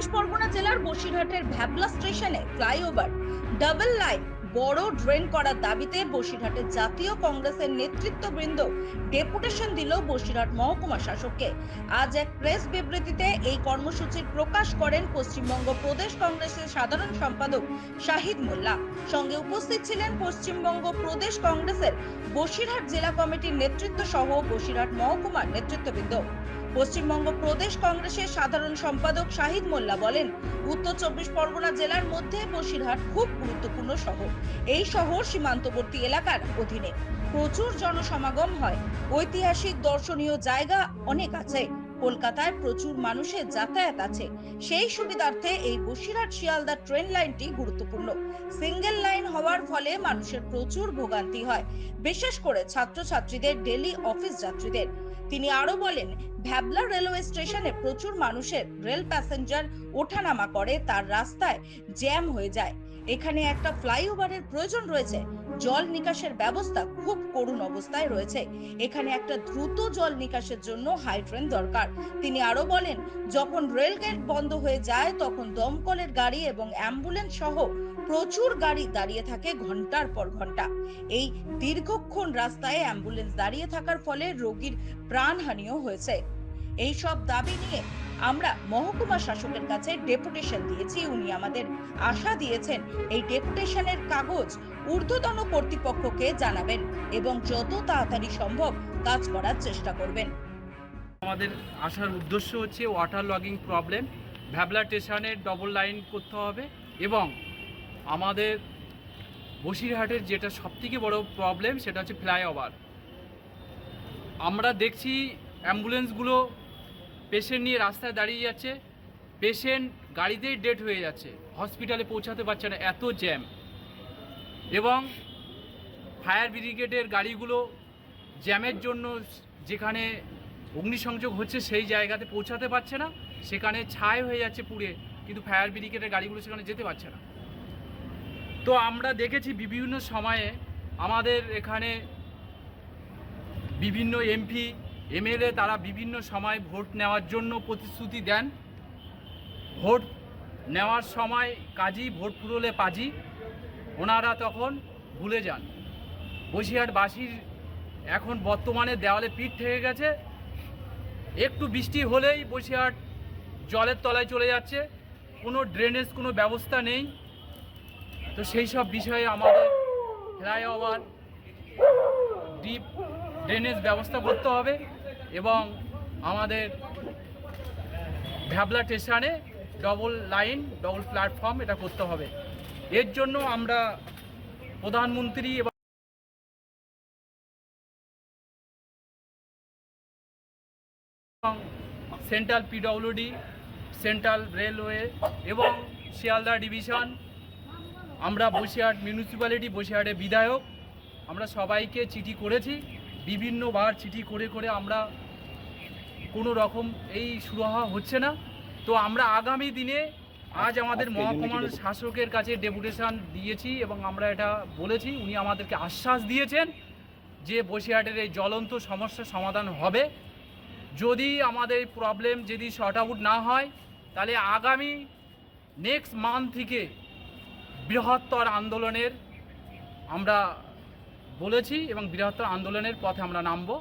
চব্বিশ পরগনা জেলার বসিরহাটের ভ্যাবলা স্টেশনে ফ্লাইওভার, ডাবল লাইন, বড় ড্রেন করার দাবিতে বসিরহাটের জাতীয় কংগ্রেসের নেতৃত্ববৃন্দ ডেপুটেশন দিল বসিরহাট মহকুমা শাসককে। আজ এক প্রেস বিবৃতিতে এই কর্মসূচির প্রকাশ করেন পশ্চিমবঙ্গ প্রদেশ কংগ্রেসের সাধারণ সম্পাদক শাহিদ মোল্লা। সঙ্গে উপস্থিত ছিলেন পশ্চিমবঙ্গ প্রদেশ কংগ্রেসের বসিরহাট জেলা কমিটির নেতৃত্ব সহ বসিরহাট মহকুমার নেতৃত্ববৃন্দ। পশ্চিমবঙ্গ প্রদেশ কংগ্রেসের সাধারণ সম্পাদক শাহিদ মোল্লা বলেন, উত্তর চব্বিশ পরগনা জেলার মধ্যে বসিরহাট খুব গুরুত্বপূর্ণ শহর। এই শহর সীমান্তবর্তী এলাকার অধীনে। প্রচুর জনসমাগম হয়। ঐতিহাসিক দর্শনীয় জায়গা অনেক আছে। কলকাতায় প্রচুর মানুষের যাতায়াত আছে। সেই সুবিধার্থে এই বসিরহাট শিয়ালদা ট্রেন লাইনটি গুরুত্বপূর্ণ। সিঙ্গেল লাইন হওয়ার ফলে মানুষের প্রচুর ভোগান্তি হয়, বিশেষ করে ছাত্রছাত্রীদের ডেলি অফিস যাত্রীদের। তিনি আরও বলেন, ভ্যাবলা রেলওয়ে স্টেশনে প্রচুর মানুষের রেল প্যাসেঞ্জার ওঠানামা করে, তার রাস্তায় জ্যাম হয়ে যায়। এখানে একটা ফ্লাইওভারের প্রয়োজন রয়েছে জল নিকাশের ব্যবস্থা খুব করুণ অবস্থায় রয়েছে। এখানে একটা দ্রুত জল নিকাশের জন্য হাইড্রেন দরকার। তিনি আরও বলেন, যখন রেল গেট বন্ধ হয়ে যায়, তখন দমকলের গাড়ি এবং অ্যাম্বুলেন্স সহ প্রচুর গাড়ি দাঁড়িয়ে থাকে ঘণ্টার পর ঘণ্টা। এই দীর্ঘক্ষণ রাস্তায় অ্যাম্বুলেন্স দাঁড়িয়ে থাকার ফলে রোগীর প্রাণহানিও হয়েছে। এই সব দাবি নিয়ে আমরা মহকুমা শাসকের কাছে ডেপুটেশন দিয়েছি। উনি আমাদের আশা দিয়েছেন, এই ডেপুটেশনের কাগজ ঊর্ধ্বতন কর্তৃপক্ষকে জানাবেন এবং যত তাড়াতাড়ি সম্ভব কাজ করার চেষ্টা করবেন। আমাদের আসার উদ্দেশ্য হচ্ছে ওয়াটার লগিং প্রবলেম ভ্যাবলা স্টেশনের ডবল লাইন করতে হবে এবং আমাদের বসিরহাটের যেটা সবথেকে বড় প্রবলেম সেটা হচ্ছে ফ্লাইওভার আমরা দেখছি অ্যাম্বুলেন্সগুলো পেশেন্ট নিয়ে রাস্তায় দাঁড়িয়ে যাচ্ছে পেশেন্ট গাড়িতেই ডেট হয়ে যাচ্ছে হসপিটালে পৌঁছাতে পারছে না, এত জ্যাম এবং ফায়ার ব্রিগেডের গাড়িগুলো জ্যামের জন্য যেখানে অগ্নিসংযোগ হচ্ছে সেই জায়গাতে পৌঁছাতে পারছে না। সেখানে ছাই হয়ে যাচ্ছে পুড়ে, কিন্তু ফায়ার ব্রিগেডের গাড়িগুলো সেখানে যেতে পারছে না। তো আমরা দেখেছি বিভিন্ন সময়ে আমাদের এখানে বিভিন্ন এমপি, এমএলএ তারা বিভিন্ন সময় ভোট নেওয়ার জন্য প্রতিশ্রুতি দেন। ভোট নেওয়ার সময় কাজী ভোট পুরোলে পাজি। ওনারা তখন ভুলে যান। বসিরহাটবাসীর এখন বর্তমানে দেওয়ালে পিঠ থেকে গেছে। একটু বৃষ্টি হলেই বসিরহাট জলের তলায় চলে যাচ্ছে। কোনো ড্রেনেজ, কোনো ব্যবস্থা নেই। তো সেই সব বিষয়ে আমাদের ফ্লাইওভার ডিপ ড্রেনেজ ব্যবস্থা করতে হবে এবং আমাদের ভ্যাবলা স্টেশনে ডবল লাইন ডবল প্ল্যাটফর্ম এটা করতে হবে। এর জন্য আমরা প্রধানমন্ত্রী এবং সেন্ট্রাল পিডব্লিউডি, সেন্ট্রাল রেলওয়ে এবং শিয়ালদা ডিভিশন, আমরা বসিরহাট মিউনিসিপ্যালিটি, বসিরহাটের বিধায়ক, আমরা সবাইকে চিঠি করেছি, বিভিন্নবার চিঠি করে করে আমরা কোনো রকম এই সুরাহা হচ্ছে না। তো আমরা আগামী দিনে আজ আমাদের মহকুমার শাসকের কাছে ডেপুটেশন দিয়েছি এবং আমরা এটা বলেছি। উনি আমাদেরকে আশ্বাস দিয়েছেন যে বসিরহাটের এই জ্বলন্ত সমস্যার সমাধান হবে। যদি আমাদের প্রবলেম যদি শর্ট আউট না হয় তাহলে আগামী নেক্সট মান্থ থেকে বৃহত্তর আন্দোলনের আমরা বলেছি এবং বৃহত্তর আন্দোলনের পথে আমরা নামবো।